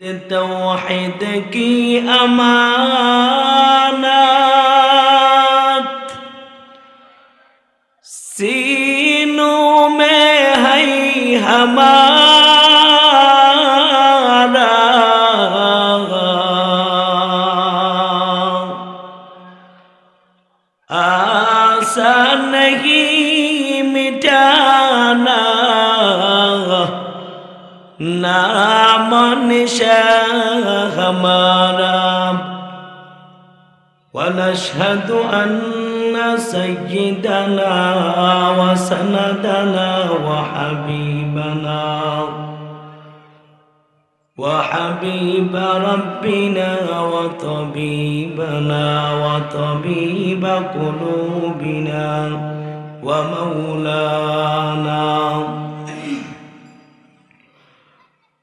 توحید کی امانت سینوں میں ہے ہمارا آسا نہیں نام نشا ہمارا ونشهد أن سيدنا وسندنا وحبيبنا وحبيب ربنا وطبيبنا وطبيب قلوبنا ومولانا.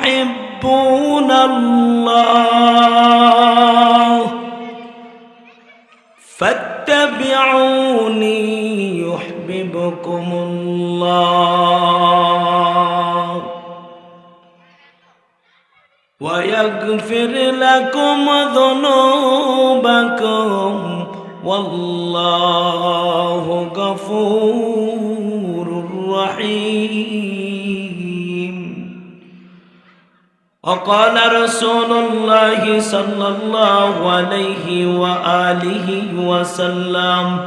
كنتم تحبون الله فاتبعوني يحببكم الله ويغفر لكم ذنوبكم والله غفور رحيم وقال رسول الله صلى الله عليه وآله وسلم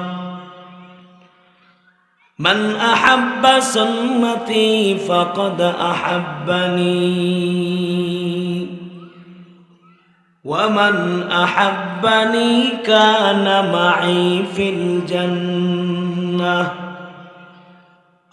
من أحب سنتي فقد أحبني ومن أحبني كان معي في الجنة.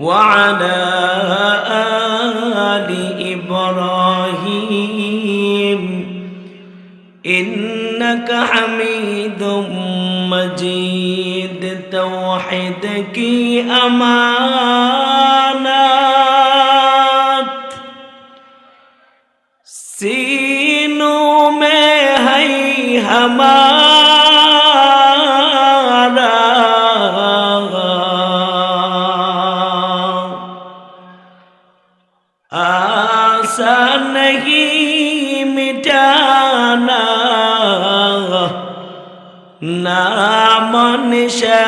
وعلى آل إبراهيم إنك حميد مجيد. توحدك أمانات. سينو میں आशा नहीं मिटाना नाम निशा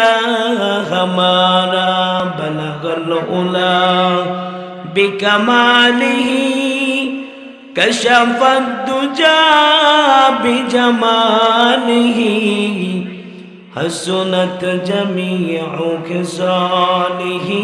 हमारा बलगल उला बिकमालिही कशफ दुजा बिजमालिही हसनत जमीउ खिसालिही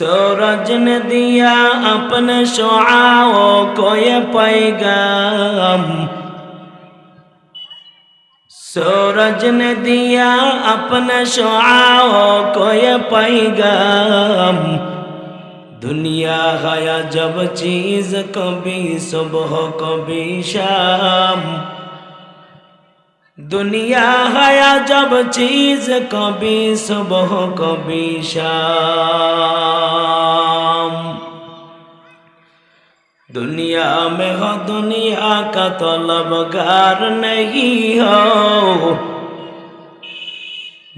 सूरज ने दिया अपने शुआओं को ये पैगाम सूरज ने दिया अपने शुआओं को ये पैगाम दुनिया है जब चीज कभी सुबह कभी शाम दुनिया है जब चीज कभी सुबह कभी शाम दुनिया में हो दुनिया का तलबगार नहीं हो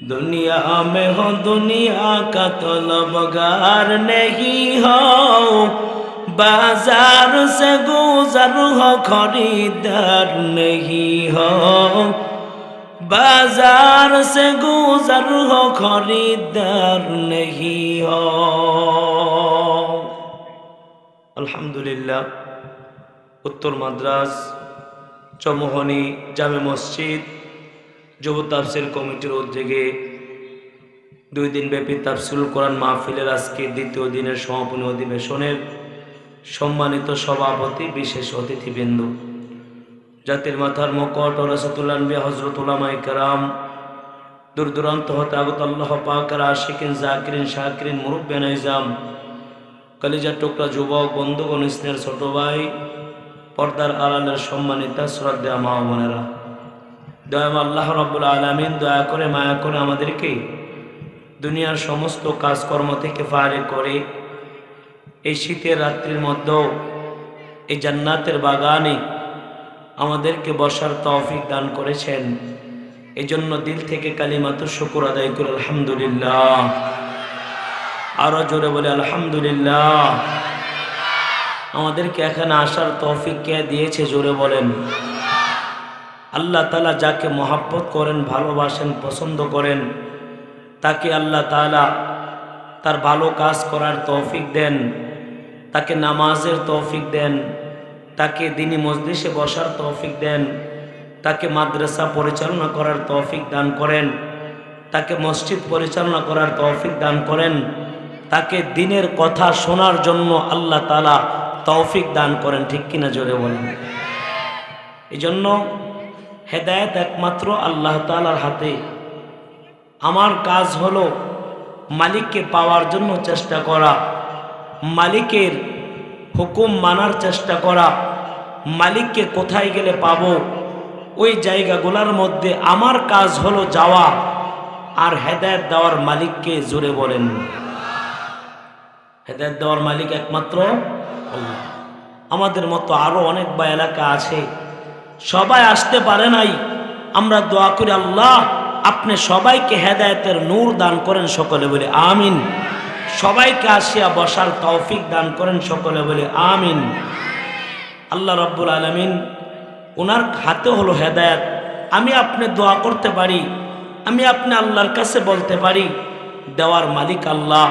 दुनिया में हो दुनिया का तलबगार नहीं हो बाजार से गुजर हो खरीदार नहीं हो बाजार से गुजर हो खरीदार नहीं हो আলহামদুলিল্লাহ উত্তর মাদ্রাস চমোহনী জামে মসজিদ যুব তাফসিল কমিটির উদ্যোগে দুই দিন ব্যাপী তাফসিল কোরআন মাহফিলের আজকে দ্বিতীয় দিনের সমাপনী অধিবেশনের সম্মানিত সভাপতি বিশেষ অতিথিবৃন্দ জাতির মাথার মকট ও রসতুল্লানবী হজরতুল্লামাই কারাম। দূর দূরান্ত হতে আগত আল্লাহ পাকের আশিকিন, জাকিরিন, শাকিরিন, মুরব্বে নাইজাম কালিজার টুকরা যুবক, বন্ধুগণ, স্নেহের ছোট ভাই, পর্দার আড়ালের সম্মানিতা শ্রদ্ধা মা বোনেরা। দয়াম আল্লাহ রব্বুল আলমিন, দয়া করে, মায়া করে আমাদেরকে দুনিয়ার সমস্ত কাজকর্ম থেকে ফারে করে, এই শীতের রাত্রির মধ্যেও এই জান্নাতের বাগানে আমাদেরকে বসার তৌফিক দান করেছেন। এই জন্য দিল থেকে কালিমাত শুকুর আদায় করে, আলহামদুলিল্লাহ। আরও জোরে বলে, আলহামদুলিল্লাহ। আমাদেরকে এখানে আসার তৌফিক কে দিয়েছে, জোরে বলেন। আল্লাহ তালা যাকে মহাব্বত করেন, ভালোবাসেন, পছন্দ করেন, তাকে আল্লাহ তালা তার ভালো কাজ করার তৌফিক দেন, তাকে নামাজের তৌফিক দেন। তাকে দিনী মজলিসে বসার তৌফিক দেন। তাকে মাদ্রাসা পরিচালনা করার তৌফিক দান করেন। তাকে মসজিদ পরিচালনা করার তৌফিক দান করেন। তাকে দিনের কথা শোনার জন্য আল্লাহ তালা তৌফিক দান করেন। ঠিক কিনা জোরে বলেন। এই জন্য হেদায়ত একমাত্র আল্লাহ তালার হাতে। আমার কাজ হলো মালিককে পাওয়ার জন্য চেষ্টা করা। মালিকের হুকুম মানার চেষ্টা করা। মালিককে কোথায় গেলে পাব? ওই জায়গাগুলোর মধ্যে আমার কাজ হলো যাওয়া আর হেদায়ত দেওয়ার মালিককে জোরে বলেন। হেদায়ত দেওয়ার মালিক একমাত্র আমাদের মতো আরও অনেক বা এলাকা আছে, সবাই আসতে পারে নাই। আমরা দোয়া করি, আল্লাহ, আপনি সবাইকে হেদায়তের নূর দান করেন সকলে বলে, আমিন। সবাইকে আসিয়া বসার তৌফিক দান করেন সকলে বলে, আমিন। আল্লাহ রব্বুল আলমিন ওনার হাতে হলো হেদায়ত। আমি আপনি দোয়া করতে পারি, আমি আপনি আল্লাহর কাছে বলতে পারি, দেওয়ার মালিক আল্লাহ।